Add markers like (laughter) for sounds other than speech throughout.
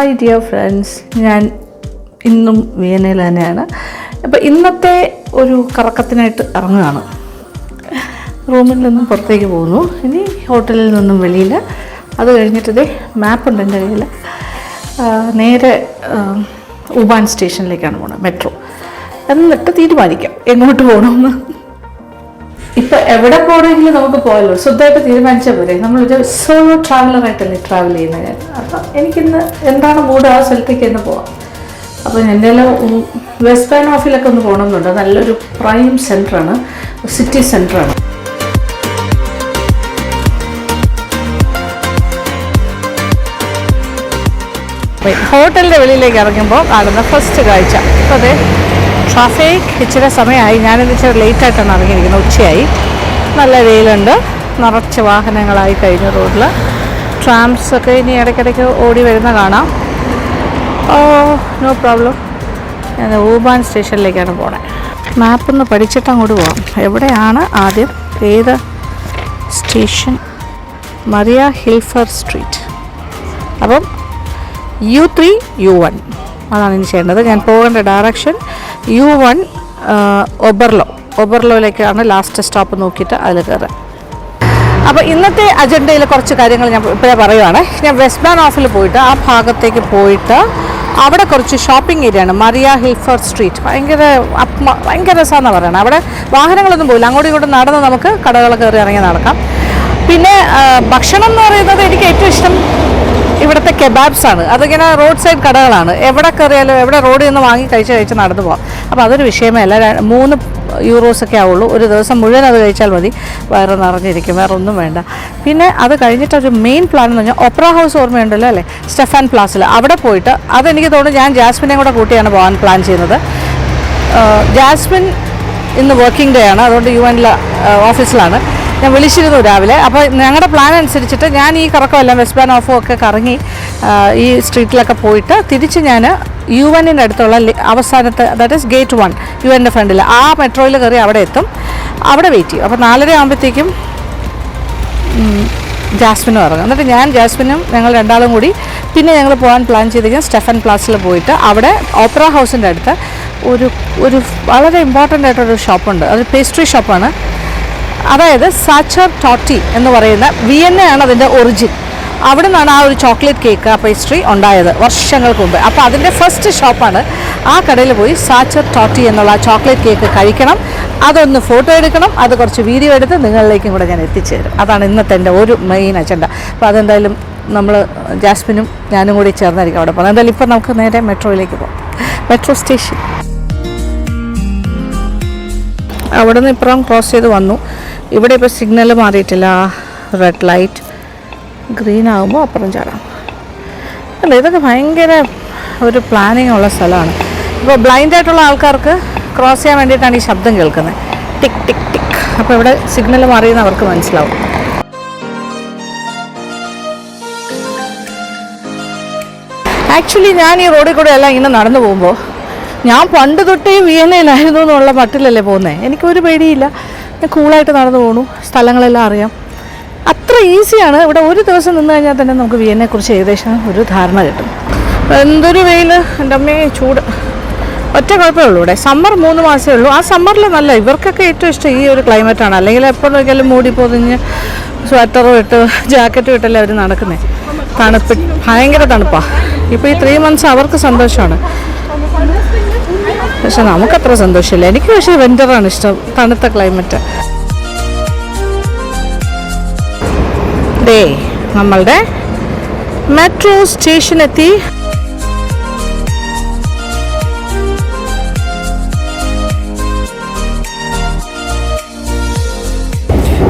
Hi dear friends ഞാൻ ഇന്നും വിയനയിൽ തന്നെയാണ്. അപ്പോൾ ഇന്നത്തെ ഒരു കറക്കത്തിനായിട്ട് ഇറങ്ങുകയാണ്. റൂമിൽ നിന്നും പുറത്തേക്ക് പോകുന്നു. ഇനി ഹോട്ടലിൽ നിന്നും വെളിയിൽ അത് കഴിഞ്ഞിട്ട് ഇതേ മാപ്പുണ്ട് എന്റെ കയ്യിൽ നേരെ ഉബാൻ സ്റ്റേഷനിലേക്കാണ് പോകുന്നത് മെട്രോ എന്നിട്ട് തീരുമാനിക്കാം എങ്ങോട്ട് പോകണമെന്ന് ഇപ്പൊ എവിടെ പോകണമെങ്കിലും നമുക്ക് പോയല്ലോ സ്വന്തമായിട്ട് തീരുമാനിച്ച പോരെ. നമ്മളൊരു സോളോ ട്രാവലർ ആയിട്ടല്ലേ ട്രാവൽ ചെയ്യുന്നത് ഞാൻ അപ്പം എനിക്കിന്ന് എന്താണ് മൂഡ് ആ സ്ഥലത്തേക്ക് തന്നെ പോവാം. അപ്പം എന്റെ വെസ്റ്റ് ബാൻ ഓഫിലൊക്കെ ഒന്ന് പോകണമെന്നുണ്ട് നല്ലൊരു പ്രൈം സെന്ററാണ് സിറ്റി സെന്ററാണ് ഹോട്ടലിന്റെ വെളിയിലേക്ക് ഇറങ്ങുമ്പോൾ കാണുന്ന ഫസ്റ്റ് കാഴ്ച. അപ്പോൾ അതെ ട്രാഫിക് ഇച്ചിരി സമയമായി. ഞാനിത് ഇച്ചിരി ലേറ്റ് ആയിട്ടാണ് ഇറങ്ങിയിരിക്കുന്നത്. ഉച്ചയായി. നല്ല വെയിലുണ്ട്. നിറച്ച് വാഹനങ്ങളായി കഴിഞ്ഞ റോഡിൽ ട്രാംസ് ഒക്കെ ഇനി ഇടയ്ക്കിടയ്ക്ക് ഓടി വരുന്ന കാണാം. ഓ നോ പ്രോബ്ലം ഞാൻ ഊബാൻ സ്റ്റേഷനിലേക്കാണ് പോണേ. മാപ്പൊന്ന് പഠിച്ചിട്ട് അങ്ങോട്ട് പോകാം എവിടെയാണ് ആദ്യം ഏത് സ്റ്റേഷൻ? Mariahilfer street. അപ്പം യു ത്രീ യു വൺ. അതാണ് ഇനി ചെയ്യേണ്ടത്. ഞാൻ പോകേണ്ട ഡയറക്ഷൻ യു വൺ ഒബർലോ. ഒബർലോയിലേക്കാണ് ലാസ്റ്റ് സ്റ്റോപ്പ് നോക്കിയിട്ട് അതിൽ കയറുക. അപ്പോൾ ഇന്നത്തെ അജണ്ടയിൽ കുറച്ച് കാര്യങ്ങൾ ഞാൻ ഇപ്പോഴേ പറയുവാണ്. ഞാൻ വെസ്റ്റ് ബാൻ ഓഫിൽ പോയിട്ട് ആ ഭാഗത്തേക്ക് പോയിട്ട് അവിടെ കുറച്ച് ഷോപ്പിംഗ് ഏരിയ ആണ്. മറിയ ഹിൽഫർ സ്ട്രീറ്റ് ഭയങ്കര ഭയങ്കര രസമാണെന്ന് പറയുന്നത് അവിടെ വാഹനങ്ങളൊന്നും പോയില്ല അങ്ങോട്ടും ഇങ്ങോട്ടും നടന്ന് നമുക്ക് കടകൾ കയറി ഇറങ്ങി നടക്കാം. പിന്നെ ഭക്ഷണം എന്ന് പറയുന്നത് എനിക്ക് ഏറ്റവും ഇഷ്ടം ഇവിടുത്തെ കെബാബ്സ് ആണ്. അതിങ്ങനെ റോഡ് സൈഡ് കടകളാണ്. എവിടെ കയറിയാലും എവിടെ റോഡിൽ നിന്ന് വാങ്ങി കഴിച്ച് കഴിച്ച് നടന്നു പോകാം അപ്പോൾ അതൊരു വിഷയമല്ല മൂന്ന് യൂറോസൊക്കെ ആവുള്ളൂ. ഒരു ദിവസം മുഴുവൻ അത് കഴിച്ചാൽ മതി. വയറ് നിറഞ്ഞിരിക്കും. വേറെ ഒന്നും വേണ്ട. പിന്നെ അത് കഴിഞ്ഞിട്ട് ഒരു മെയിൻ പ്ലാൻ എന്ന് പറഞ്ഞാൽ ഒപ്ര ഹൗസ് ഓർമ്മയുണ്ടല്ലോ അല്ലേ? സ്റ്റെഫാൻ പ്ലാസിൽ അവിടെ പോയിട്ട് അതെനിക്ക് തോന്നുന്നു ഞാൻ ജാസ്മിനെയും കൂടെ കൂട്ടിയാണ് പോകാൻ പ്ലാൻ ചെയ്യുന്നത്. ജാസ്മിൻ ഇന്ന് വർക്കിംഗ് ഡേ ആണ്. അതുകൊണ്ട് യു എനിലെ ഓഫീസിലാണ് ഞാൻ വിളിച്ചിരുന്നു രാവിലെ. അപ്പോൾ ഞങ്ങളുടെ പ്ലാൻ അനുസരിച്ചിട്ട് ഞാൻ ഈ കറക്കമെല്ലാം വെസ്റ്റ് ബാൻ ഓഫും ഒക്കെ കറങ്ങി ഈ സ്ട്രീറ്റിലൊക്കെ പോയിട്ട് തിരിച്ച് ഞാൻ യു എന്നിന്റെ അടുത്തുള്ള അവസാനത്തെ that is gate one U എന്റെ ഫ്രണ്ടിൽ ആ മെട്രോയിൽ കയറി അവിടെ എത്തും. അവിടെ വെയിറ്റ് ചെയ്യും. അപ്പോൾ നാലര ആകുമ്പോഴത്തേക്കും ജാസ്മിനും ഇറങ്ങും. എന്നിട്ട് ഞാൻ ജാസ്മിനും ഞങ്ങൾ രണ്ടാളും കൂടി പിന്നെ ഞങ്ങൾ പോകാൻ പ്ലാൻ ചെയ്തിരിക്കുന്നത് സ്റ്റെഫൻ പ്ലാസിൽ പോയിട്ട് അവിടെ ഓപ്പറ ഹൗസിന്റെ അടുത്ത് ഒരു ഒരു വളരെ ഇമ്പോർട്ടന്റ് ആയിട്ടൊരു ഷോപ്പുണ്ട് അത് പേസ്ട്രി ഷോപ്പാണ് അതായത് സാച്ചർ ടോട്ടി എന്ന് പറയുന്ന വിയന്ന ആണ് അതിന്റെ ഒറിജിൻ അവിടെ നിന്നാണ് ആ ഒരു ചോക്ലേറ്റ് കേക്ക് പേസ്ട്രി ഉണ്ടായത് വർഷങ്ങൾക്ക് മുമ്പ്. അപ്പോൾ അതിന്റെ ഫസ്റ്റ് ഷോപ്പാണ് ആ കടയിൽ പോയി സാച്ചർ ടോട്ടി എന്നുള്ള ചോക്ലേറ്റ് കേക്ക് കഴിക്കണം. അതൊന്ന് ഫോട്ടോ എടുക്കണം. അത് കുറച്ച് വീഡിയോ എടുത്ത് നിങ്ങളിലേക്കും കൂടെ ഞാൻ എത്തിച്ചു തരും അതാണ് ഇന്നത്തെ എന്റെ ഒരു മെയിൻ അജണ്ട അപ്പോൾ അതെന്തായാലും നമ്മൾ ജാസ്മിനും ഞാനും കൂടി ചേർന്നായിരിക്കും അവിടെ പോകുന്നത്. എന്തായാലും ഇപ്പം നമുക്ക് നേരെ മെട്രോയിലേക്ക് പോകാം. മെട്രോ സ്റ്റേഷൻ അവിടെ നിന്ന് ഇപ്പുറം ക്രോസ് ചെയ്ത് വന്നു. ഇവിടെ ഇപ്പോൾ സിഗ്നൽ മാറിയിട്ടില്ല. റെഡ് ലൈറ്റ് ഗ്രീൻ ആകുമ്പോൾ അപ്പുറം ചാടാം. അല്ല ഇതൊക്കെ ഭയങ്കര ഒരു പ്ലാനിങ് ഉള്ള സ്ഥലമാണ്. ഇപ്പോൾ ബ്ലൈൻഡ് ആയിട്ടുള്ള ആൾക്കാർക്ക് ക്രോസ് ചെയ്യാൻ വേണ്ടിയിട്ടാണ് ഈ ശബ്ദം കേൾക്കുന്നത്. ടിക് ടിക് ടിക് അപ്പോൾ ഇവിടെ സിഗ്നൽ മാറിയെന്ന് അവർക്ക് മനസ്സിലാവും. ആക്ച്വലി ഞാൻ ഈ റോഡിൽ കൂടെ എല്ലാം ഇങ്ങനെ നടന്നു പോകുമ്പോൾ ഞാൻ പണ്ട് തൊട്ടേ വിയന്നയിലായിരുന്നു എന്നുള്ള മട്ടിലല്ലേ പോകുന്നത് എനിക്കൊരു പേടിയില്ല. ഞാൻ കൂളായിട്ട് നടന്നു പോണു. സ്ഥലങ്ങളെല്ലാം അറിയാം. അത്ര ഈസിയാണ് ഇവിടെ ഒരു ദിവസം നിന്ന് കഴിഞ്ഞാൽ തന്നെ നമുക്ക് വിയന്നയെക്കുറിച്ച് ഏകദേശം ഒരു ധാരണ കിട്ടും. എന്തൊരു വെയിൽ എന്റെ അമ്മയെ ചൂട്. ഒറ്റ കുഴപ്പമേ ഉള്ളൂ ഇവിടെ. സമ്മർ മൂന്ന് മാസമേ ഉള്ളൂ. ആ സമ്മറിൽ നല്ല ഇവർക്കൊക്കെ ഏറ്റവും ഇഷ്ടം ഈ ഒരു ക്ലൈമറ്റാണ് അല്ലെങ്കിൽ എപ്പോൾ മൂടി പൊതിഞ്ഞ് സ്വെറ്ററും ഇട്ട് ജാക്കറ്റും ഇട്ടല്ലേ അവർ നടക്കുന്നത് തണുപ്പ് ഭയങ്കര തണുപ്പാണ് ഇപ്പോൾ ഈ ത്രീ മന്ത്സ് അവർക്ക് സന്തോഷമാണ്. പക്ഷെ നമുക്കത്ര സന്തോഷമില്ല. എനിക്ക് പക്ഷേ വിന്ററാണ് ഇഷ്ടം. തണുത്ത ക്ലൈമറ്റ് ഡേ നമ്മളുടെ മെട്രോ സ്റ്റേഷനെത്തി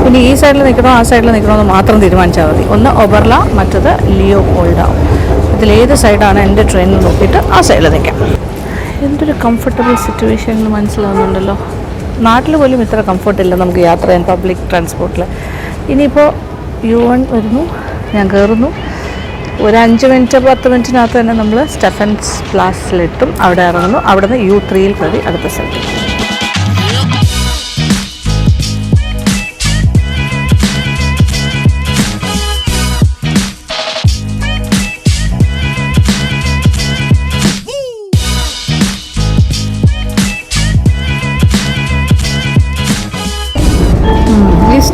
ഇനി ഈ സൈഡിൽ നിൽക്കണോ ആ സൈഡിൽ നിൽക്കണോ എന്ന് മാത്രം തീരുമാനിച്ചാൽ മതി. ഒന്ന് ഒബർല മറ്റത് ലിയോ ഹോൾഡ ഇതിലേത് സൈഡാണ് എന്റെ ട്രെയിൻ നോക്കിയിട്ട് ആ സൈഡിൽ നിൽക്കാം എന്തൊരു കംഫർട്ടബിൾ സിറ്റുവേഷൻ എന്ന് മനസ്സിലാവുന്നുണ്ടല്ലോ. നാട്ടിൽ പോലും ഇത്ര കംഫർട്ട് ഇല്ല നമുക്ക് യാത്ര ചെയ്യാൻ പബ്ലിക് ട്രാൻസ്പോർട്ടിൽ ഇനിയിപ്പോൾ യു വൺ വരുന്നു ഞാൻ കയറുന്നു ഒരു അഞ്ച് മിനിറ്റ് പത്ത് മിനിറ്റിനകത്ത് തന്നെ നമ്മൾ സ്റ്റെഫൻസ് പ്ലാസിലെത്തും അവിടെ ഇറങ്ങുന്നു. അവിടെ നിന്ന് യു ത്രീയിൽ കയറി അടുത്ത സ്ഥലത്ത്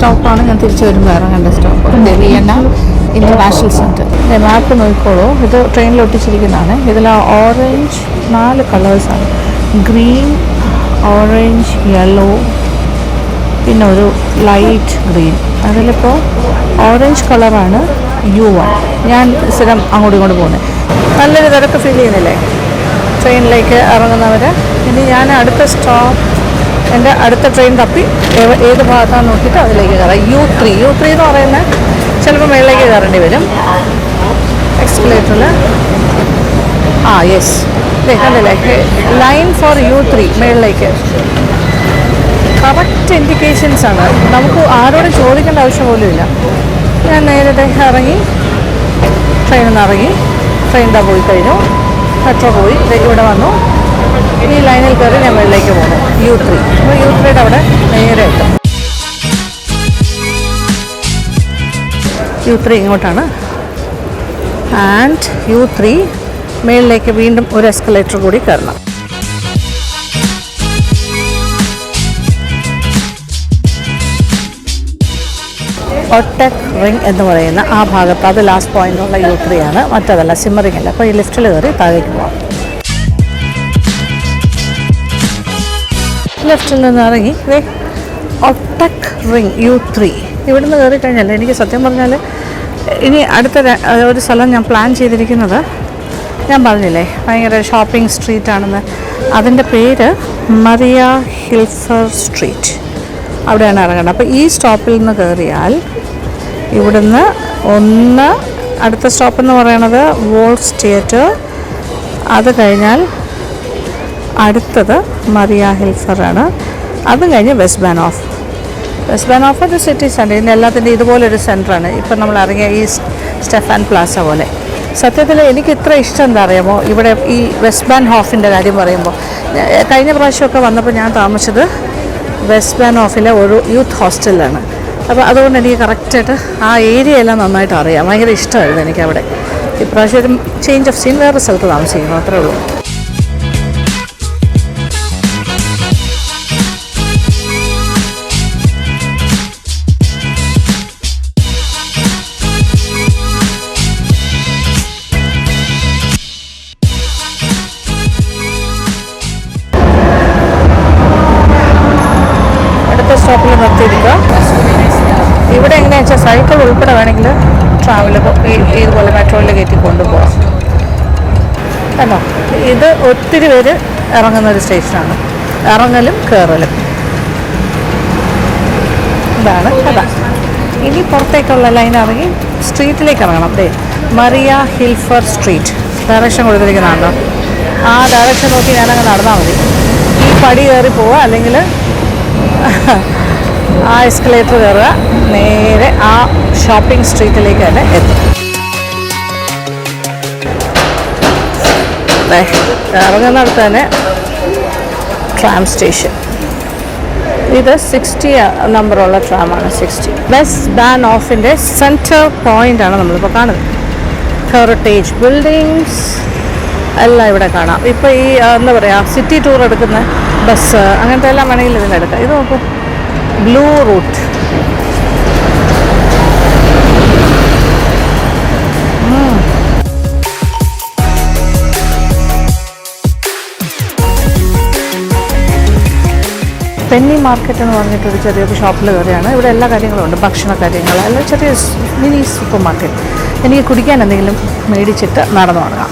സ്റ്റോപ്പാണ്. ഞാൻ തിരിച്ചു വരുമ്പോൾ ഇറങ്ങേണ്ട stop. Vienna international centre map നോക്കിക്കോളൂ. ഇത് ട്രെയിനിൽ ഒട്ടിച്ചിരിക്കുന്നതാണ്. ഇതിൽ ഓറഞ്ച് നാല് കളേഴ്സാണ് ഗ്രീൻ ഓറഞ്ച് യെല്ലോ പിന്നെ ഒരു ലൈറ്റ് ഗ്രീൻ അതിലിപ്പോൾ ഓറഞ്ച് കളറാണ് യു വൺ ഞാൻ സ്ഥിരം അങ്ങോട്ടും ഇങ്ങോട്ട് പോകുന്നത് നല്ലൊരു തിരക്ക് ഫീൽ ചെയ്യുന്നില്ലേ? ട്രെയിനിലേക്ക് ഇറങ്ങുന്നവർ ഇനി ഞാൻ അടുത്ത സ്റ്റോപ്പ് എന്റെ അടുത്ത ട്രെയിൻ തപ്പി ഏത് ഭാഗത്താണ് നോക്കിയിട്ട് അതിലേക്ക് കയറാം. യു ത്രീ യു ത്രീ എന്ന് പറയുന്നത് ചിലപ്പോൾ മേളിലേക്ക് കയറേണ്ടി വരും. എക്സ്പ്ലേറ്ററിൽ ആ യെസ് കണ്ടില്ലേ? ലൈൻ ഫോർ യു ത്രീ മേളിലേക്ക്. കറക്റ്റ് ഇൻഡിക്കേഷൻസ് ആണ്. നമുക്ക് ആരോടും ചോദിക്കേണ്ട ആവശ്യം പോലും ഇല്ല. ഞാൻ നേരത്തെ ഇറങ്ങി ട്രെയിനിൽ നിന്ന് ഇറങ്ങി ട്രെയിൻ ദാ പോയി കഴിഞ്ഞു. മെട്രോ പോയി. ഇവിടെ വന്നു. ഈ ലൈനിൽ കയറി ഞാൻ മേളിലേക്ക് പോകുന്നു. യു ത്രീ അപ്പോൾ യു ത്രീയുടെ അവിടെ നേരെ എത്തും. യു ത്രീ ഇങ്ങോട്ടാണ്. ആൻഡ് യു ത്രീ മേളിലേക്ക് വീണ്ടും ഒരു എസ്കലേറ്റർ കൂടി കയറണം. ഒട്ടക് റിംഗ് എന്ന് പറയുന്ന ആ ഭാഗത്ത് അത് ലാസ്റ്റ് പോയിന്റുള്ള യു ത്രീ ആണ്. മറ്റതല്ല സിമ്മറിംഗ് അല്ല. അപ്പോൾ ഈ ലിഫ്റ്റിൽ കയറി താഴേക്ക് പോവാം ലെഫ്റ്റിൽ നിന്ന് ഇറങ്ങി. ദേ ഒട്ടക് റിംഗ് യു ത്രീ. ഇവിടുന്ന് കയറി കഴിഞ്ഞാൽ എനിക്ക് സത്യം പറഞ്ഞാൽ ഇനി അടുത്ത ഒരു സ്ഥലം ഞാൻ പ്ലാൻ ചെയ്തിരിക്കുന്നത് ഞാൻ പറഞ്ഞില്ലേ ഭയങ്കര ഷോപ്പിംഗ് സ്ട്രീറ്റ് ആണെന്ന്. അതിന്റെ പേര് മറിയ ഹിൽഫർ സ്ട്രീറ്റ്. അവിടെയാണ് ഇറങ്ങേണ്ടത്. അപ്പോൾ ഈ സ്റ്റോപ്പിൽ നിന്ന് കയറിയാൽ ഇവിടുന്ന് ഒന്ന് അടുത്ത സ്റ്റോപ്പ് എന്ന് പറയുന്നത് വോൾസ് തിയേറ്റർ. അത് കഴിഞ്ഞാൽ അടുത്തത് മറിയ ഹിൽഫറാണ് അത് കഴിഞ്ഞ് Westbahnhof. Westbahnhof ഒരു സിറ്റി സെന്റർ ഇന്ന് എല്ലാത്തിന്റെ ഇതുപോലൊരു സെന്ററാണ് ഇപ്പം നമ്മൾ ഇറങ്ങിയ ഈ സ്റ്റെഫാൻ പ്ലാസ പോലെ. സത്യത്തിൽ എനിക്ക് ഇത്ര ഇഷ്ടം എന്താ അറിയാമോ? ഇവിടെ ഈ വെസ്റ്റ് ബാൻ ഹോഫിന്റെ കാര്യം പറയുമ്പോൾ. കഴിഞ്ഞ പ്രാവശ്യമൊക്കെ വന്നപ്പോൾ ഞാൻ താമസിച്ചത് വെസ്റ്റ് ബാൻ ഓഫിലെ ഒരു യൂത്ത് ഹോസ്റ്റലിലാണ്. അപ്പോൾ അതുകൊണ്ട് എനിക്ക് കറക്റ്റായിട്ട് ആ ഏരിയ എല്ലാം നന്നായിട്ട് അറിയാം. ഭയങ്കര ഇഷ്ടമായിരുന്നു എനിക്ക് അവിടെ ഇപ്രാവശ്യം ഒരു ചേഞ്ച് ഓഫ് സീൻ വേറെ സ്ഥലത്ത് താമസിക്കുന്നു അത്രേ ഉള്ളൂ. ഒത്തിരി പേര് ഇറങ്ങുന്ന ഒരു സ്റ്റേഷനാണ്. ഇറങ്ങലും കയറലും ഇതാണ് കഥ. ഇനി പുറത്തേക്കുള്ള ലൈൻ ഇറങ്ങി സ്ട്രീറ്റിലേക്ക് ഇറങ്ങണം. അതെ മറിയ ഹിൽഫർ സ്ട്രീറ്റ് ഡയറക്ഷൻ കൊടുത്തിരിക്കുന്നതാണോ ആ ഡയറക്ഷൻ നോക്കി ഞാനങ്ങ് നടന്നാൽ മതി. ഈ പടി കയറി പോവുക അല്ലെങ്കിൽ ആ എസ്കലേറ്റർ കയറുക നേരെ ആ ഷോപ്പിംഗ് സ്ട്രീറ്റിലേക്ക് തന്നെ എത്തും. ദേ, ഇറങ്ങുന്നിടത്ത് തന്നെ ട്രാം സ്റ്റേഷൻ ഇത് സിക്സ്റ്റി നമ്പറുള്ള ട്രാമാണ് സിക്സ്റ്റി ബസ് ബാൻ ഓഫിന്റെ സെന്റർ പോയിന്റ് ആണ് നമ്മളിപ്പോൾ കാണുന്നത്. ഹെറിറ്റേജ് ബിൽഡിങ്സ് എല്ലാം ഇവിടെ കാണാം. ഇപ്പോൾ ഈ എന്താ പറയുക സിറ്റി ടൂർ എടുക്കുന്ന ബസ് അങ്ങനത്തെ എല്ലാം വേണമെങ്കിൽ ഇതിലെടുക്കാം ഇത് നോക്കൂ. ബ്ലൂ റൂട്ട് പെന്നി മാർക്കറ്റ് എന്ന് പറഞ്ഞിട്ടൊരു ചെറിയൊരു ഷോപ്പിൽ കയറിയാണ്. ഇവിടെ എല്ലാ കാര്യങ്ങളും ഉണ്ട്. ഭക്ഷണ കാര്യങ്ങൾ അല്ല ചെറിയ മിനി സൂപ്പർ മാർക്കറ്റ് എനിക്ക് കുടിക്കാൻ എന്തെങ്കിലും മേടിച്ചിട്ട് നടന്നു തുടങ്ങാം.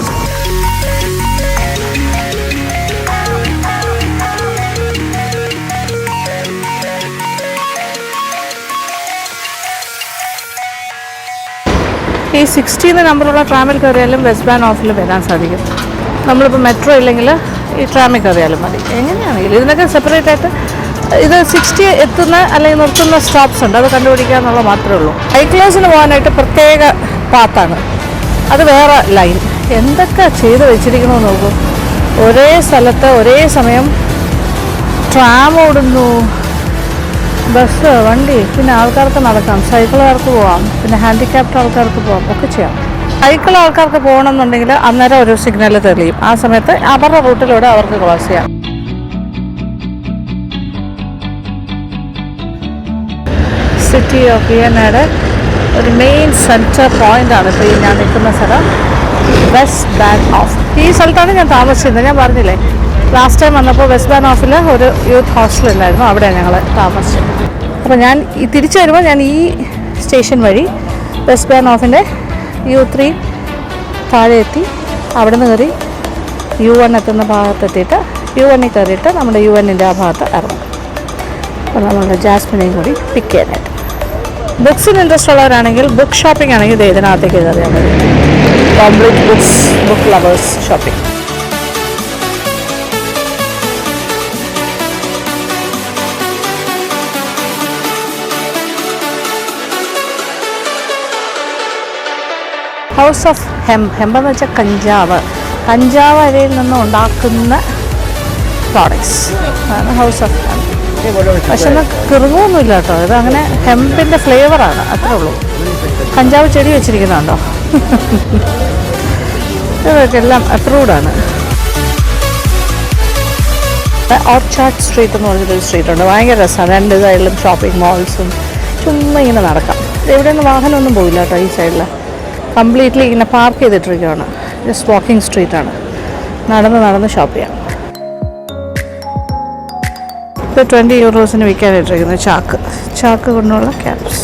ഈ സിക്സ്റ്റീന്ന് നമ്പറുള്ള ട്രാമിൽ കയറിയാലും വെസ്റ്റ് ബാൻ ഓഫിൽ വരാൻ സാധിക്കും. നമ്മളിപ്പോൾ മെട്രോ ഇല്ലെങ്കിൽ ഈ ട്രാമിൽ കയറിയാലും മതി. എങ്ങനെയാണെങ്കിലും ഇതിനൊക്കെ സെപ്പറേറ്റ് ആയിട്ട് ഇത് സിക്സ്റ്റി എത്തുന്ന അല്ലെങ്കിൽ നിർത്തുന്ന സ്റ്റോപ്സ് ഉണ്ട്. അത് കണ്ടുപിടിക്കുക എന്നുള്ളത് മാത്രമേ ഉള്ളൂ. ഹൈ ക്ലാസ്സിന് പോകാനായിട്ട് പ്രത്യേക പാത്താണ് അത് വേറെ ലൈൻ എന്തൊക്കെ ചെയ്ത് വെച്ചിരിക്കണമെന്ന് നോക്കൂ. ഒരേ സ്ഥലത്ത് ഒരേ സമയം ട്രാം ഓടുന്നു. ബസ് വണ്ടി പിന്നെ ആൾക്കാർക്ക് നടക്കാം. സൈക്കിളുകാർക്ക് പോവാം. പിന്നെ ഹാൻഡിക്യാപ്ഡ് ആൾക്കാർക്ക് പോവാം. ഒക്കെ ചെയ്യാം. സൈക്കിൾ ആൾക്കാർക്ക് പോകണമെന്നുണ്ടെങ്കിൽ അന്നേരം ഒരു സിഗ്നൽ തെളിയും. ആ സമയത്ത് അവരുടെ റൂട്ടിലൂടെ അവർക്ക് ക്രോസ് ചെയ്യാം. സിറ്റി ഓഫ് വിയന്നയുടെ ഒരു മെയിൻ സെന്റർ പോയിന്റാണ് ഇപ്പോൾ ഈ ഞാൻ നിൽക്കുന്ന സ്ഥലം. വെസ്റ്റ് ബാങ്ക് ഓഫ് ഈ സ്ഥലത്താണ് ഞാൻ താമസിച്ചിരുന്നത് ഞാൻ പറഞ്ഞില്ലേ ലാസ്റ്റ് ടൈം വന്നപ്പോൾ വെസ്റ്റ് ബാങ്ക് ഓഫിൽ ഒരു യൂത്ത് ഹോസ്റ്റൽ ഉണ്ടായിരുന്നു. അവിടെയാണ് ഞങ്ങൾ താമസിച്ചത്. അപ്പോൾ ഞാൻ ഈ തിരിച്ചു വരുമ്പോൾ ഞാൻ ഈ സ്റ്റേഷൻ വഴി വെസ്റ്റ് ബാങ്ക് ഓഫിന്റെ യു ത്രീ താഴെ എത്തി. അവിടെ നിന്ന് കയറി യു വൺ എത്തുന്ന ഭാഗത്തെത്തിയിട്ട് യു വണ്ണിൽ കയറിയിട്ട് നമ്മുടെ യു എന്നിന്റെ ആ ഭാഗത്ത് ഇറങ്ങും. അപ്പോൾ നമ്മുടെ ജാസ്മിനെയും കൂടി പിക്ക് ചെയ്യാനായിട്ട്. ബുക്സിന് ഇൻട്രസ്റ്റ് ഉള്ളവരാണെങ്കിൽ ബുക്ക് ഷോപ്പിംഗ് ആണെങ്കിൽ ദേ ഇതിനകത്തേക്ക് കയറിയാൽ മതി complete books book lovers shopping house of hem hemp എന്ന് വെച്ചാൽ കഞ്ചാവ്. കഞ്ചാവ് അരയിൽ നിന്ന് ഉണ്ടാക്കുന്ന പ്രോഡക്ട്സ് ഹൗസ് ഓഫ് ഹെംപ് പക്ഷെ എന്നാൽ കിറുങ്ങൊന്നുമില്ല കേട്ടോ. ഇത് അങ്ങനെ ഹെമ്പിന്റെ ഫ്ലേവറാണ് അത്രേ ഉള്ളൂ. കഞ്ചാവ് ചെടി വെച്ചിരിക്കുന്നുണ്ടോ? ഇതൊക്കെ എല്ലാം അപ്രൂവ്ഡാണ് ഓർച്ചാർഡ് സ്ട്രീറ്റ് എന്ന് പറഞ്ഞൊരു സ്ട്രീറ്റ് ഉണ്ട്. ഭയങ്കര രസമാണ് രണ്ട് സൈഡിലും ഷോപ്പിംഗ് മാൾസും ചുമ്മാ ഇങ്ങനെ നടക്കാം. എവിടെ നിന്ന് വാഹനമൊന്നും പോയില്ല കേട്ടോ ഈ സൈഡിൽ കംപ്ലീറ്റ്ലി ഇങ്ങനെ പാർക്ക് ചെയ്തിട്ടിരിക്കുകയാണ് ജസ്റ്റ് വാക്കിംഗ് സ്ട്രീറ്റാണ് നടന്ന് നടന്ന് ഷോപ്പ് ചെയ്യാം. ഇപ്പോൾ ട്വന്റി യൂറോസിന് വിൽക്കാനായിട്ടിരിക്കുന്നത് ചാക്ക്. ചാക്ക് കൊണ്ടുള്ള ക്യാപ്സ്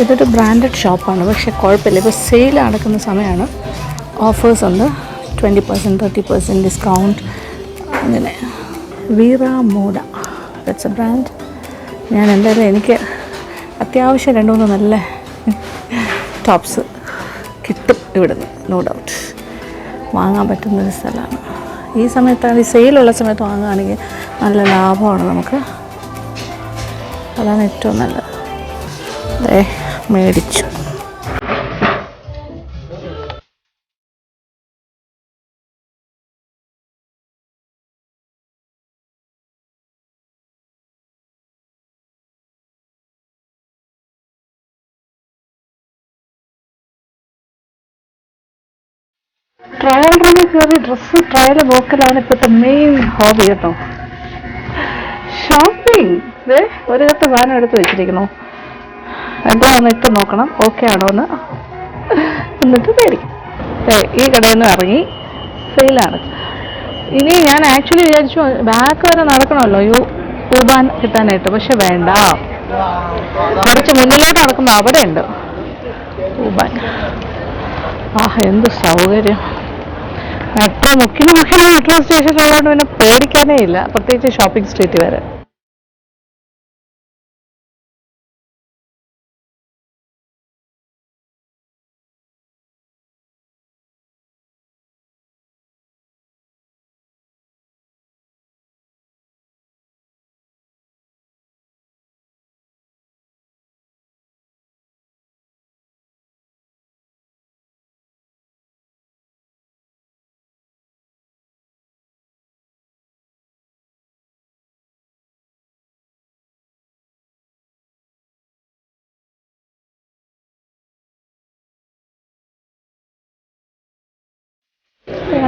ഇതൊരു ബ്രാൻഡഡ് ഷോപ്പാണ് പക്ഷേ കുഴപ്പമില്ല. ഇപ്പോൾ സെയിൽ നടക്കുന്ന സമയമാണ്. ഓഫേഴ്സ് ഉണ്ട്. Twenty percent thirty percent discount അങ്ങനെ. Vero Moda it's a brand ഞാൻ എന്തായാലും എനിക്ക് അത്യാവശ്യം രണ്ട് മൂന്ന് നല്ല ടോപ്സ് കിട്ടും ഇവിടുന്ന് നോ ഡൗട്ട് വാങ്ങാൻ പറ്റുന്നൊരു സ്ഥലമാണ്. ഈ സമയത്താണ് ഈ സെയിലുള്ള സമയത്ത് വാങ്ങുകയാണെങ്കിൽ നല്ല ലാഭമാണ് നമുക്ക്. അതാണ് ഏറ്റവും നല്ലത്. അതെ മേടിച്ചു. ട്രയൽ റൂമിൽ കയറി ഡ്രസ്സ് ട്രയൽ നോക്കലാണ് ഇപ്പോഴത്തെ മെയിൻ ഹോബി കേട്ടോ ഷോപ്പിംഗ് ഏ ഒരു കത്ത് വാനം എടുത്ത് വെച്ചിരിക്കണോ എന്താണെന്ന് ഇട്ട് നോക്കണം. ഓക്കെ ആണോ എന്ന്. എന്നിട്ട് മേടിക്കും ഈ കടയിൽ നിന്ന് ഇറങ്ങി. സെയിലാണ് ഇനി ഞാൻ ആക്ച്വലി വിചാരിച്ചു ബാക്ക് വരെ നടക്കണമല്ലോ. യു ഊബാൻ കിട്ടാനായിട്ട്. പക്ഷെ വേണ്ട. കുറച്ച് മുന്നിലോട്ട് നടക്കുമ്പോൾ അവിടെ ഉണ്ട്. ഊബാൻ ആഹ് എന്ത് സൗകര്യം. ഏറ്റവും മുക്കിന് മുക്കിന് മെട്രോ സ്റ്റേഷൻ ഉള്ളതുകൊണ്ട് പിന്നെ പേടിക്കാനേ ഇല്ല. പ്രത്യേകിച്ച് ഷോപ്പിംഗ് സ്ട്രീറ്റ് വരെ.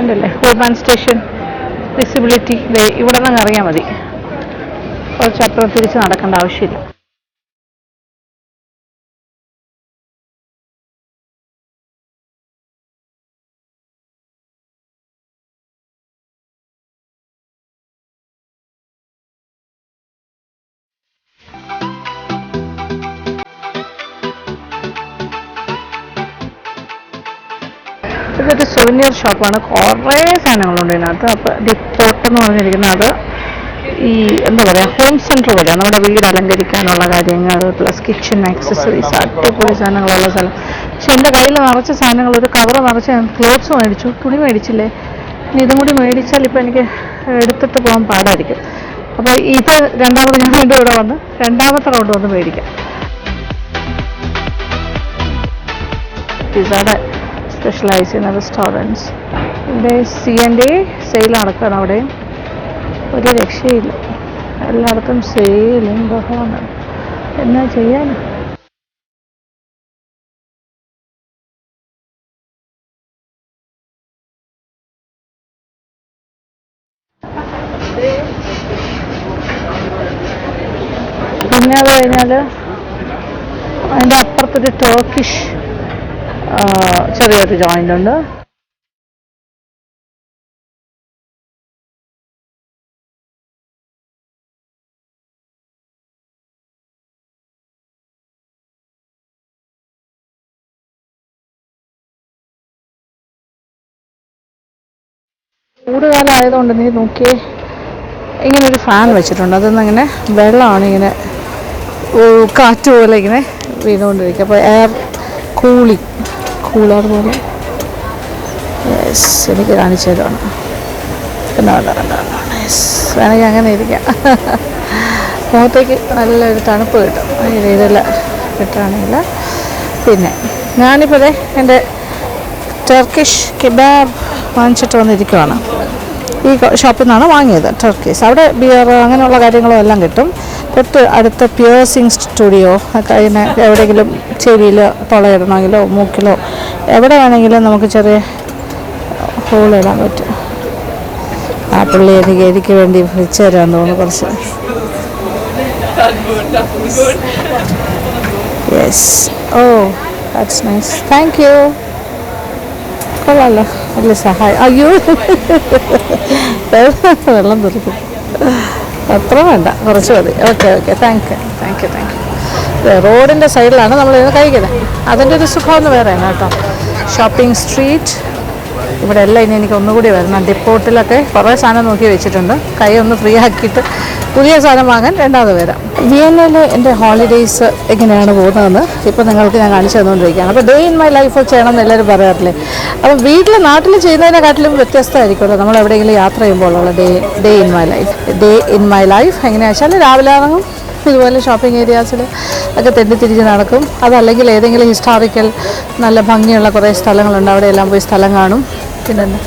കണ്ടില്ലേ ഊബാൻ സ്റ്റേഷൻ വിസിബിലിറ്റി ഇവിടെ നിന്ന് അറിയാൽ മതി. കുറച്ച് അപ്പുറം തിരിച്ച് നടക്കേണ്ട ആവശ്യമില്ല. സുവനിയർ ഷോപ്പാണ് കുറേ സാധനങ്ങളുണ്ട് ഇതിനകത്ത്. അപ്പോൾ ഡിപ്പോട്ട് എന്ന് പറഞ്ഞിരിക്കുന്നത് ഈ എന്താ പറയുക ഹോം സെന്റർ പോലെയാണ് നമ്മുടെ വീട് അലങ്കരിക്കാനുള്ള കാര്യങ്ങൾ പ്ലസ് കിച്ചൺ ആക്സസറീസ് അടിപൊളി സാധനങ്ങളുള്ള സ്ഥലം. പക്ഷെ എന്റെ കയ്യിൽ നിറച്ച സാധനങ്ങൾ ഒരു കവർ നിറച്ച് ഞാൻ ക്ലോത്ത്സ് മേടിച്ചു. തുണി മേടിച്ചില്ലേ? ഇനി ഇതും കൂടി മേടിച്ചാൽ ഇപ്പോൾ എനിക്ക് എടുത്തിട്ട് പോകാൻ പാടായിരിക്കും. അപ്പോൾ ഇത് രണ്ടാമത് ഞാൻ വീണ്ടും ഇവിടെ വന്ന് രണ്ടാമത്തെ റൗണ്ട് വന്ന് മേടിക്കാം. പിസയുടെ സ്പെഷ്യലൈസ് ചെയ്യുന്ന റെസ്റ്റോറന്റ്സ് ഇവിടെ സി ആൻഡ് എ സെയിൽ നടക്കുകയാണ് അവിടെ. ഒരു രക്ഷയില്ല. എല്ലായിടത്തും സെയിലും ബഹളമാണ്. എന്നാ ചെയ്യാൻ? പിന്നെ അത് കഴിഞ്ഞാൽ അതിന്റെ അപ്പുറത്തൊരു ടർക്കിഷ് ചെറിയൊരു ജോയിന്റ് ഉണ്ട്. ചൂടുകാലം നീ നോക്കിയേ ഇങ്ങനെ ഒരു ഫാൻ വെച്ചിട്ടുണ്ട്. അതിൽ നിന്ന് ഇങ്ങനെ വെള്ളമാണ് ഇങ്ങനെ കാറ്റ് പോലെ ഇങ്ങനെ വീണുകൊണ്ടിരിക്കുക. അപ്പോൾ എയർ കൂളിംഗ് കൂളർ പോലെ. യെസ് എനിക്ക് കാണിച്ചു തരുവാണ്. കണ്ടോ കണ്ടോ കണ്ടോ യെസ് വേണമെങ്കിൽ അങ്ങനെ ഇരിക്കാം. മുഖത്തേക്ക് നല്ലൊരു തണുപ്പ് കിട്ടും. ഈ രീതിയിൽ കിട്ടുകയാണെങ്കിൽ പിന്നെ ഞാനിപ്പോൾ എന്റെ ടർക്കിഷ് കിബാബ് വാങ്ങിച്ചിട്ട് വന്നിരിക്കുവാണ്. ഈ ഷോപ്പിൽ നിന്നാണ് വാങ്ങിയത് ടർക്കീസ് അവിടെ ബിയർ അങ്ങനെയുള്ള കാര്യങ്ങളും എല്ലാം കിട്ടും. തൊട്ട് അടുത്ത പിയേഴ്സിങ് സ്റ്റുഡിയോ അതിന് എവിടെയെങ്കിലും ചെവിയിൽ തുളയിടണമെങ്കിലോ മൂക്കിലോ എവിടെ വേണമെങ്കിലും നമുക്ക് ചെറിയ ഹോളിടാൻ പറ്റും. ആ പുള്ളി എനിക്ക് എനിക്ക് വേണ്ടി വിളിച്ചു തരാൻ തോന്നുന്നു കുറച്ച്. Yes oh that's nice thank you കൊള്ളാമല്ലോ വലിയ സഹായം. അയ്യോ. വെള്ളം തീർക്കും അത്ര വേണ്ട കുറച്ച് മതി. Okay okay thank you thank you thank you റോഡിന്റെ സൈഡിലാണ് നമ്മൾ ഇത് കഴിക്കുന്നത്. അതിന്റെ ഒരു സുഖമൊന്ന് വേറെയാണ് കേട്ടോ. ഷോപ്പിംഗ് സ്ട്രീറ്റ് ഇവിടെ എല്ലാം ഇനി എനിക്ക് ഒന്നുകൂടി വരണം. ഡിപ്പോട്ടിലൊക്കെ കുറേ സാധനം നോക്കി വെച്ചിട്ടുണ്ട്. കൈ ഒന്ന് ഫ്രീ ആക്കിയിട്ട് പുതിയ സാധനം വാങ്ങാൻ രണ്ടാമത് വരാം വിയന്നയിൽ എന്റെ ഹോളിഡേയ്സ് എങ്ങനെയാണ് പോകുന്നതെന്ന് ഇപ്പോൾ നിങ്ങൾക്ക് ഞാൻ കാണിച്ചു തന്നുകൊണ്ടിരിക്കുകയാണ്. അപ്പോൾ ഡേ ഇൻ മൈ ലൈഫ് ചെയ്യണം എന്ന് എല്ലാവരും പറയാറില്ലേ? അപ്പം വീട്ടിൽ നാട്ടിൽ ചെയ്യുന്നതിനെക്കാട്ടിലും വ്യത്യസ്തമായിരിക്കുമല്ലോ നമ്മൾ എവിടെയെങ്കിലും യാത്ര ചെയ്യുമ്പോഴുള്ള day day in my life day in my life എങ്ങനെയാണെന്ന് വെച്ചാൽ രാവിലെ ഇറങ്ങും. ഇതുപോലെ ഷോപ്പിംഗ് ഏരിയാസിൽ ഒക്കെ തെണ്ടിത്തിരിച്ച് നടക്കും. അതല്ലെങ്കിൽ ഏതെങ്കിലും ഹിസ്റ്റോറിക്കൽ നല്ല ഭംഗിയുള്ള കുറേ സ്ഥലങ്ങളുണ്ട്. അവിടെയെല്ലാം പോയി സ്ഥലം കാണും. പിന്നെ?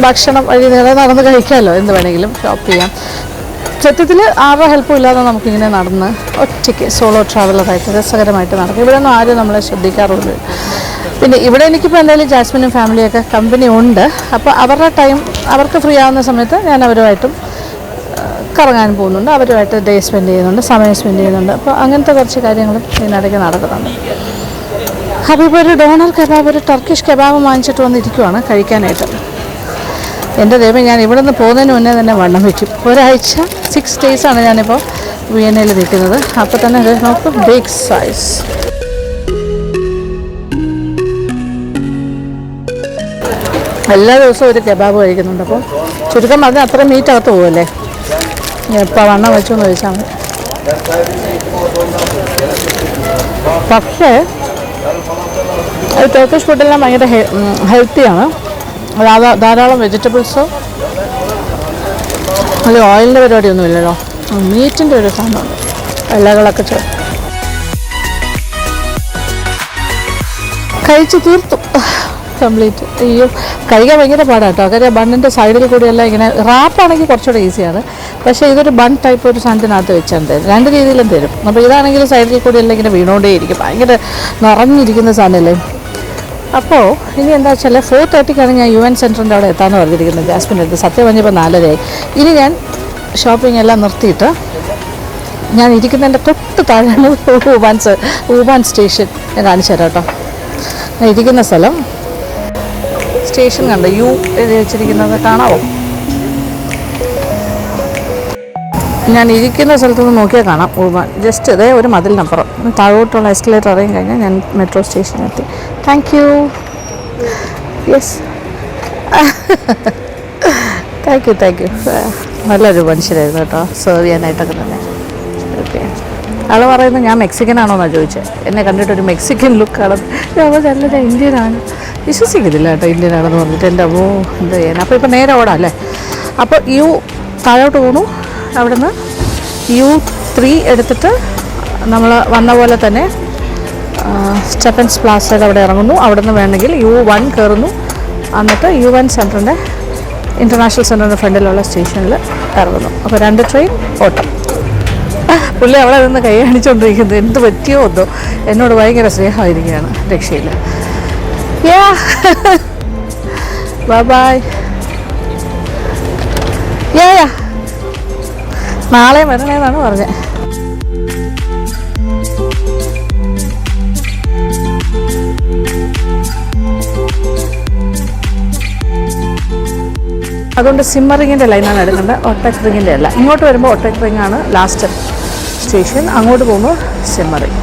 ഭക്ഷണം വഴി നേരെ നടന്ന് കഴിക്കാമല്ലോ. എന്ത് വേണമെങ്കിലും ഷോപ്പ് ചെയ്യാം. സത്യത്തിൽ ആരുടെ ഹെൽപ്പും ഇല്ലാതെ നമുക്കിങ്ങനെ നടന്ന് ഒറ്റയ്ക്ക് സോളോ ട്രാവലറായിട്ട് രസകരമായിട്ട് നടക്കും. ഇവിടെ ഒന്നും ആരും നമ്മളെ ശ്രദ്ധിക്കാറുമില്ല. പിന്നെ ഇവിടെ എനിക്കിപ്പോൾ എന്തായാലും ജാസ്മിനും ഫാമിലിയൊക്കെ കമ്പനി ഉണ്ട്. അപ്പോൾ അവരുടെ ടൈം അവർക്ക് ഫ്രീ ആവുന്ന സമയത്ത് ഞാൻ അവരുമായിട്ടും കറങ്ങാൻ പോകുന്നുണ്ട്. അവരുമായിട്ട് ഡേ സ്പെൻഡ് ചെയ്യുന്നുണ്ട് സമയം സ്പെൻഡ് ചെയ്യുന്നുണ്ട്. അപ്പോൾ അങ്ങനത്തെ കുറച്ച് കാര്യങ്ങളും ഇതിനിടയ്ക്ക് നടക്കുന്നുണ്ട്. അപ്പോൾ ഇപ്പോൾ ഒരു ഡോണർ കബാബ് ഒരു ടർക്കിഷ് കബാബ് വാങ്ങിച്ചിട്ട് വന്നിരിക്കുവാണ് കഴിക്കാനായിട്ട്. എന്റെ ദൈവം ഞാൻ ഇവിടെ നിന്ന് പോകുന്നതിന് മുന്നേ തന്നെ വണ്ണം വയ്ക്കും ഒരാഴ്ച സിക്സ് ഡേയ്സാണ് ഞാനിപ്പോൾ വിയന്നയിൽ നിൽക്കുന്നത്. അപ്പോൾ തന്നെ നോക്കും ബിഗ് സൈസ് എല്ലാ ദിവസവും ഒരു കബാബ് കഴിക്കുന്നുണ്ട് അപ്പോൾ ചുരുക്കം അത് അത്ര മീറ്റ് അകത്ത് പോകുമല്ലേ എപ്പോൾ വണ്ണം വെച്ചു എന്ന് ചോദിച്ചാൽ മതി. പക്ഷേ ടർക്കിഷ് ഫുഡെല്ലാം ഭയങ്കര ഹെൽത്തിയാണ് ധാരാളം വെജിറ്റബിൾസ്? അല്ലെ ഓയിലിന്റെ പരിപാടിയൊന്നും ഇല്ലല്ലോ മീറ്റിന്റെ ഒരു സാധനമുണ്ട് ഇലകളൊക്കെ ചേർത്ത് കഴിച്ച് തീർത്തു. കംപ്ലീറ്റ്. അയ്യോ കഴിക്കാൻ ഭയങ്കര പാടാട്ടോ കാര്യം ബണ്ണിന്റെ സൈഡിൽ കൂടിയെല്ലാം ഇങ്ങനെ റാപ്പാണെങ്കിൽ കുറച്ചുകൂടെ ഈസിയാണ്. പക്ഷേ ഇതൊരു ബൺ ടൈപ്പ് ഒരു സാധനത്തിനകത്ത് വെച്ചാൽ തരും? രണ്ട് രീതിയിലും തരും. അപ്പോൾ ഇതാണെങ്കിൽ സൈഡിൽ കൂടിയെല്ലാം ഇങ്ങനെ വീണുകൊണ്ടേയിരിക്കും. ഭയങ്കര നിറഞ്ഞിരിക്കുന്ന സാധനമല്ലേ? അപ്പോൾ ഇനി എന്താ വെച്ചാൽ ഫോർ തേർട്ടിക്കാണ് ഞാൻ യു എൻ സെന്ററിന്റെ അവിടെ എത്താമെന്ന് പറഞ്ഞിരിക്കുന്നത്. ജാസ്മിന്റെ അടുത്ത് സത്യം പറഞ്ഞപ്പോൾ നാലരയായി. ഇനി ഞാൻ ഷോപ്പിംഗ് എല്ലാം നിർത്തിയിട്ട് ഞാൻ ഇരിക്കുന്നതിന്റെ തൊട്ട് താഴെയാണ് ഊബാൻസ് ഊബാൻ സ്റ്റേഷൻ ഞാൻ കാണിച്ചു തരാം കേട്ടോ. ഞാൻ ഇരിക്കുന്ന സ്ഥലം സ്റ്റേഷൻ കണ്ടോ. യു എഴുതി വെച്ചിരിക്കുന്നത് കാണാവോ? ഞാൻ ഇരിക്കുന്ന സ്ഥലത്ത് നിന്ന് നോക്കിയാൽ കാണാം. ഊബാൻ ജസ്റ്റ് ഇതേ ഒരു മതിലിനപ്പുറം താഴോട്ടുള്ള എസ്കലേറ്റർ അറിയാൻ കഴിഞ്ഞാൽ ഞാൻ മെട്രോ സ്റ്റേഷനിലെത്തി thank you yes thank you thank you നല്ലൊരു മനുഷ്യരായിരുന്നു കേട്ടോ. സെർവ് ചെയ്യാനായിട്ടൊക്കെ തന്നെ. ഓക്കെ ആൾ പറയുന്നത് ഞാൻ മെക്സിക്കൻ ആണോ എന്നാണ് ചോദിച്ചത് എന്നെ കണ്ടിട്ട് ഒരു മെക്സിക്കൻ ലുക്കാണ് ഞാൻ നല്ല ഞാൻ ഇന്ത്യനാണ്. വിശ്വസിക്കുന്നില്ല കേട്ടോ ഇന്ത്യൻ ആണെന്ന് പറഞ്ഞിട്ട്. എന്റെ അമ്മോ എന്ത് ചെയ്യാൻ അപ്പോൾ ഇപ്പോൾ നേരെ ഓടാം അല്ലേ? അപ്പോൾ യു താഴോട്ട് പോണു. അവിടുന്ന് യു ത്രീ എടുത്തിട്ട് നമ്മൾ വന്ന പോലെ തന്നെ സ്റ്റെപ്പൻസ് പ്ലാസയുടെ അവിടെ ഇറങ്ങുന്നു. അവിടെ നിന്ന് വേണമെങ്കിൽ യു വൺ കയറുന്നു എന്നിട്ട് യു വൺ സെന്ററിന്റെ ഇന്റർനാഷണൽ സെന്ററിന്റെ ഫ്രണ്ടിലുള്ള സ്റ്റേഷനിൽ ഇറങ്ങുന്നു. അപ്പോൾ രണ്ട് ട്രെയിൻ ഓട്ടം. പുള്ളി അവിടെ നിന്ന് കൈ കാണിച്ചുകൊണ്ടിരിക്കുന്നത് എന്ത് പറ്റിയോ ഒന്നോ എന്നോട് ഭയങ്കര സ്നേഹമായിരിക്കുകയാണ് രക്ഷയില്ല യാ. ബൈ യാ യാ. നാളെ വരണേന്നാണ് പറഞ്ഞത് അതുകൊണ്ട് സിമ്മറിങ്ങിന്റെ ലൈനാണ് എടുക്കേണ്ടത്. ഒട്ടക് റിങ്ങിന്റെ അല്ല. ഇങ്ങോട്ട് വരുമ്പോൾ ഒട്ടക് റിങ്ങാണ് ലാസ്റ്റ് സ്റ്റേഷൻ അങ്ങോട്ട് പോകുമ്പോൾ Simmering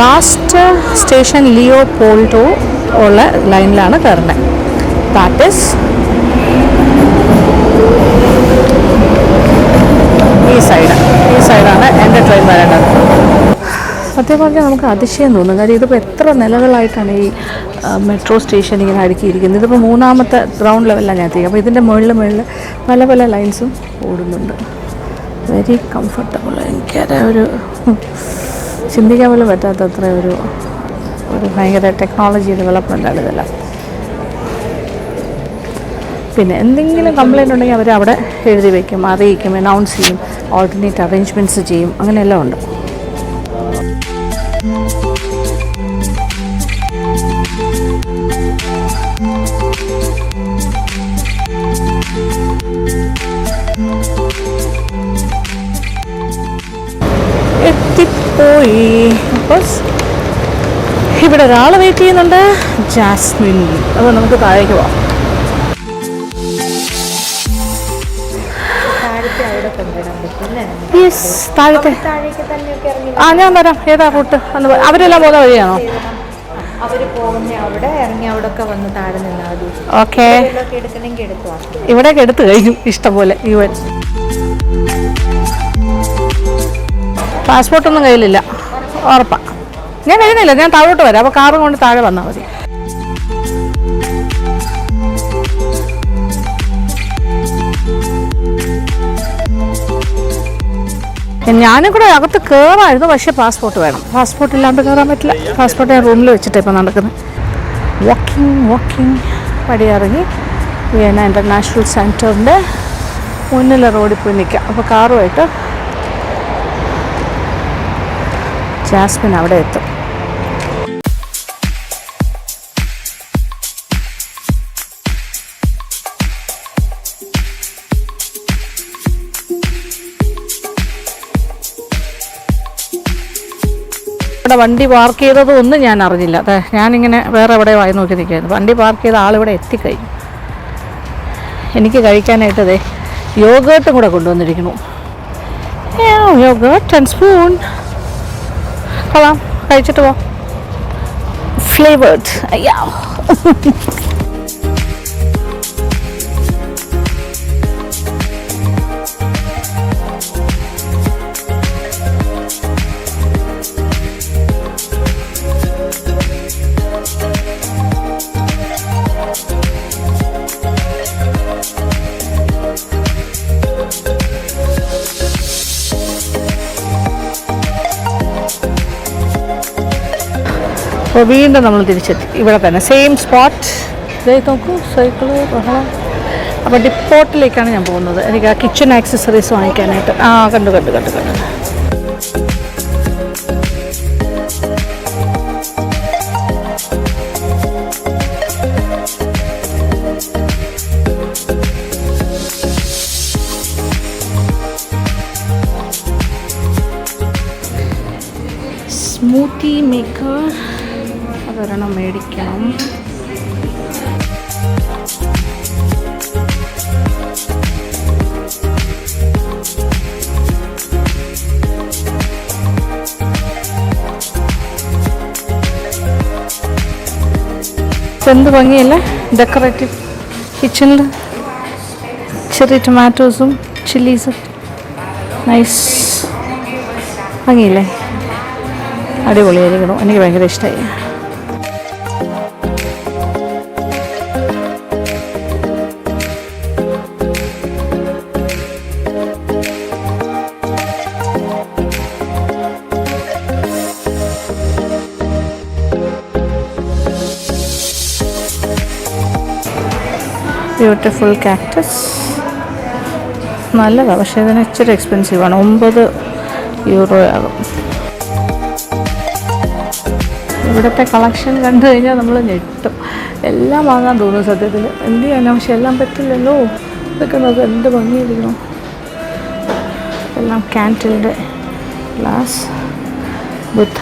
last station Leopoldau ഉള്ള ലൈനിലാണ് കയറുന്നത് ദാറ്റ് ഇസ് ഈ സൈഡ് ഈ സൈഡാണ് എന്റെ ട്രെയിൻ വരേണ്ടത്. സത്യം പറഞ്ഞാൽ നമുക്ക് അതിശയം തോന്നും. കാര്യം ഇതിപ്പോൾ എത്ര നിലകളായിട്ടാണ് ഈ മെട്രോ സ്റ്റേഷൻ ഇങ്ങനെ അടുക്കിയിരിക്കുന്നത്. ഇതിപ്പോൾ മൂന്നാമത്തെ ഗ്രൗണ്ട് ലെവലിലാണ് ഞാൻ എത്തിയത്. അപ്പോൾ ഇതിന്റെ മുകളിൽ മുകളിൽ പല പല ലൈൻസും ഓടുന്നുണ്ട്. വെരി കംഫർട്ടബിൾ എനിക്കത് ഒരു ചിന്തിക്കാൻ പോലും പറ്റാത്ത അത്ര ഒരു ഒരു ഭയങ്കര ടെക്നോളജി ഡെവലപ്മെന്റ് ആണ് ഇതെല്ലാം. പിന്നെ എന്തെങ്കിലും കംപ്ലയിന്റ് ഉണ്ടെങ്കിൽ അവർ അവിടെ എഴുതി വയ്ക്കും അറിയിക്കും അനൗൺസ് ചെയ്യും ഓൾട്ടർനേറ്റ് അറേഞ്ച്മെന്റ്സ് ചെയ്യും അങ്ങനെയെല്ലാം ഉണ്ട്. എത്തിപ്പോയി അപ്പോൾ ഇവിടെ ഒരാൾ വെയിറ്റ് ചെയ്യുന്നുണ്ട്. ജാസ്മിൻ. അപ്പോൾ നമുക്ക് താഴേക്ക് പോവാം. യെസ് താഴത്തെ. ആ ഞാൻ വരാം. ഏതാ റൂട്ട്? അന്ന് അവരെല്ലാം പോകുന്ന വഴിയാണോ? ഓക്കെ ഇവിടെ എടുത്തു ഇവിടെയൊക്കെ എടുത്തു കഴിഞ്ഞു ഇഷ്ടംപോലെ യുവൻ പാസ്പോർട്ടൊന്നും കയ്യിലില്ല. ഉറപ്പാണ് ഞാൻ വരുന്നില്ല ഞാൻ താഴോട്ട് വരാം. അപ്പോൾ കാറും കൊണ്ട് താഴെ വന്നാൽ മതി. ഞാനും കൂടെ അകത്ത് കയറായിരുന്നു പക്ഷേ പാസ്പോർട്ട് വേണം. പാസ്പോർട്ട് ഇല്ലാണ്ട് കയറാൻ പറ്റില്ല. പാസ്പോർട്ട് ഞാൻ റൂമിൽ വെച്ചിട്ട് ഇപ്പം നടക്കുന്നത്. വാക്കിംഗ് വാക്കിംഗ് പടി ഇറങ്ങി വിയന ഇന്റർനാഷണൽ സെന്ററിന്റെ മുന്നിലെ റോഡിൽ പോയി നിൽക്കാം. അപ്പോൾ കാറുമായിട്ട് ജാസ്മിൻ അവിടെ എത്തും. വണ്ടി പാർക്ക് ചെയ്തതും ഒന്നും ഞാൻ അറിഞ്ഞില്ല. അതെ ഞാനിങ്ങനെ വേറെ എവിടെ വായി നോക്കി നിൽക്കുകയായിരുന്നു വണ്ടി പാർക്ക് ചെയ്ത ആളിവിടെ എത്തിക്കഴിഞ്ഞു. എനിക്ക് കഴിക്കാനായിട്ട് അതെ യോഗേട്ടും കൂടെ കൊണ്ടുവന്നിരിക്കുന്നു. യോഗേട്ട് ആൻഡ് സ്പൂൺ കൊള്ളാം. കഴിച്ചിട്ട് പോ. ഫ്ലേവേർഡ് അയ്യാ. അപ്പോൾ വീണ്ടും നമ്മൾ തിരിച്ചെത്തി. ഇവിടെ തന്നെ സെയിം സ്പോട്ട് ഇതായി നോക്കൂ സൈക്കിൾ ബഹളം. അപ്പോൾ ഡിപ്പോട്ടിലേക്കാണ് ഞാൻ പോകുന്നത്. എനിക്ക് ആ കിച്ചൺ ആക്സസറീസ് വാങ്ങിക്കാനായിട്ട്. ആ കണ്ടു കണ്ടു കണ്ടു കണ്ടു. സ്മൂത്തി മേക്കർ മേടിക്കണം. എന്ത് ഭംഗിയല്ലേ? ഡെക്കറേറ്റീവ് കിച്ചണിൽ ചെറിയ ടൊമാറ്റോസും ചില്ലീസും നൈസ് ഭംഗിയില്ലേ? അടിപൊളിയായിരിക്കണം എനിക്ക് ഭയങ്കര ഇഷ്ടമായി ബ്യൂട്ടിഫുൾ കാക്ടസ് നല്ലതാണ് പക്ഷേ ഇതിന് ഇച്ചിരി എക്സ്പെൻസീവാണ് ഒമ്പത് യൂറോ ആകും. ഇവിടുത്തെ കളക്ഷൻ കണ്ടു കഴിഞ്ഞാൽ നമ്മൾ ഞെട്ടും. എല്ലാം വാങ്ങാൻ തോന്നും സത്യത്തിൽ. എന്ത് ചെയ്യാനാ? പക്ഷെ എല്ലാം പറ്റില്ലല്ലോ. ഇതൊക്കെ നമുക്ക് എന്ത് ഭംഗിയായിരിക്കണം. എല്ലാം ക്യാന്റിലിന്റെ ഗ്ലാസ് ബുദ്ധ.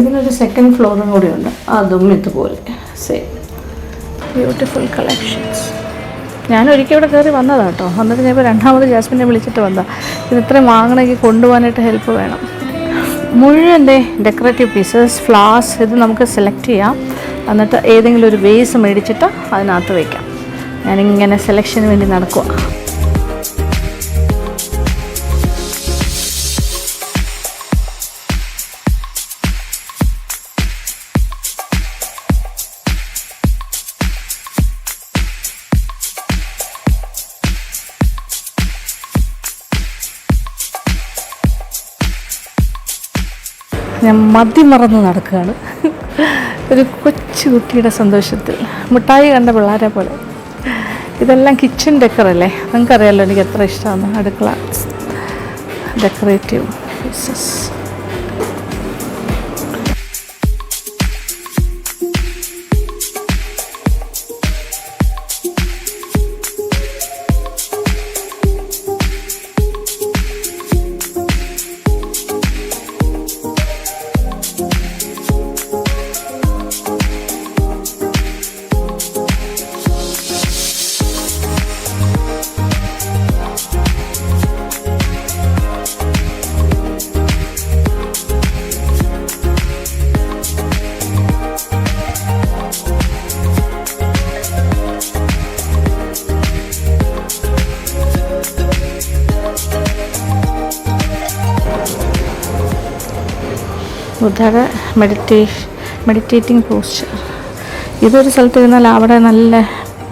ഇതിനൊരു സെക്കൻഡ് ഫ്ലോറും കൂടിയുണ്ട്. അതും ഇതുപോലെ. സെയിം ബ്യൂട്ടിഫുൾ കളക്ഷൻസ് ഞാൻ ഒരിക്കൽ ഇവിടെ കയറി വന്നതാണ് കേട്ടോ. വന്നിട്ട് ഞാൻ ഇപ്പോൾ രണ്ടാമത് ജാസ്മിനെ വിളിച്ചിട്ട് വന്നതാണ് ഇത് ഇത്രയും വാങ്ങണമെങ്കിൽ കൊണ്ടുപോകാനായിട്ട് ഹെൽപ്പ് വേണം. മുഴുവൻ ഡെക്കറേറ്റീവ് പീസസ് ഫ്ലവേഴ്സ് ഇത് നമുക്ക് സെലക്ട് ചെയ്യാം. എന്നിട്ട് ഏതെങ്കിലും ഒരു വേസ് മേടിച്ചിട്ട് അതിനകത്ത് വയ്ക്കാം ഞാനിങ്ങനെ സെലക്ഷന് വേണ്ടി നടക്കുക ഞാൻ മതി മറന്ന് നടക്കുകയാണ്. ഒരു കൊച്ചു കുട്ടിയുടെ സന്തോഷത്തിൽ. മിഠായി കണ്ട പിള്ളേരെ പോലെ. ഇതെല്ലാം കിച്ചൺ ഡെക്കറല്ലേ നിങ്ങൾക്കറിയാമല്ലോ എനിക്ക് എത്ര ഇഷ്ടമാണ് അടുക്കള. ഡെക്കറേറ്റീവ് ബുദ്ധയുടെ മെഡിറ്റേഷൻ മെഡിറ്റേറ്റിംഗ് പോസ്ചർ ഇതൊരു സ്ഥലത്ത് ഇരുന്നാൽ അവിടെ നല്ല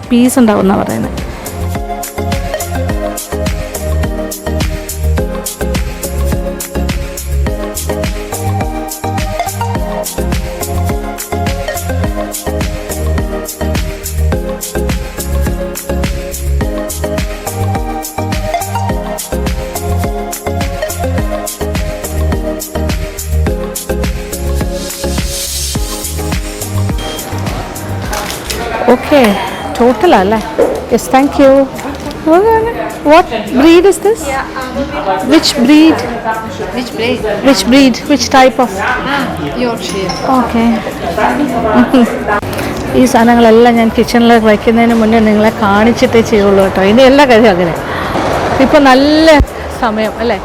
പീസ് ഉണ്ടാവും എന്നാണ് പറയുന്നത് ഓക്കെ ടോട്ടൽ അല്ലേ? Yes thank you what breed is this which breed Which? Which breed which type of Yorkshire. Okay (laughs) ഈ സാധനങ്ങളെല്ലാം ഞാൻ കിച്ചണിൽ വയ്ക്കുന്നതിന് മുന്നേ നിങ്ങളെ കാണിച്ചിട്ടേ ചെയ്യുള്ളൂ കേട്ടോ. ഇനി എല്ലാ കാര്യവും അങ്ങനെ. ഇപ്പം നല്ല സമയം അല്ലേ?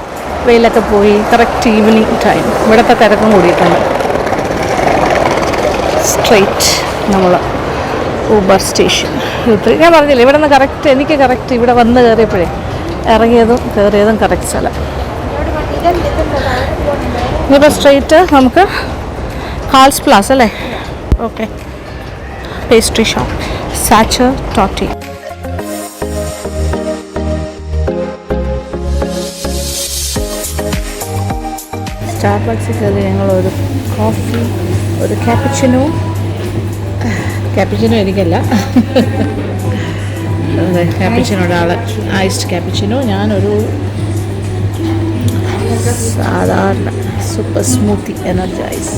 വെയിലൊക്കെ പോയി കറക്റ്റ് ഈവനിങ് ടൈം ഇവിടുത്തെ തിരക്കും കൂടിയിട്ടുണ്ട് സ്ട്രെയിറ്റ് നമ്മൾ ഊബർ സ്റ്റേഷൻ ഇത് ഞാൻ പറഞ്ഞില്ല ഇവിടെ നിന്ന് കറക്റ്റ് എനിക്ക് കറക്റ്റ് ഇവിടെ വന്ന് കയറിയപ്പോഴേ ഇറങ്ങിയതും കയറിയതും കറക്റ്റ് സ്ഥലം. ഇനിയിപ്പോൾ സ്ട്രെയിറ്റ് നമുക്ക് ഹാൾസ് പ്ലാസ് അല്ലേ? ഓക്കെ പേസ്ട്രി ഷോപ്പ് സാച്ചർ ടോട്ടി സ്റ്റാർബക്സിൽ കയറി ഞങ്ങൾ ഒരു കോഫി ഒരു ക്യാപ്പിച്ചിനോ ക്യാപ്പിച്ചിനോ എനിക്കല്ല. അതെ ക്യാപ്പിച്ചിനോ ഒരാൾ ഐസ്ഡ് ക്യാപ്പിച്ചിനോ ഞാനൊരു സാധാരണ സൂപ്പർ സ്മൂത്തി എനർജൈസ്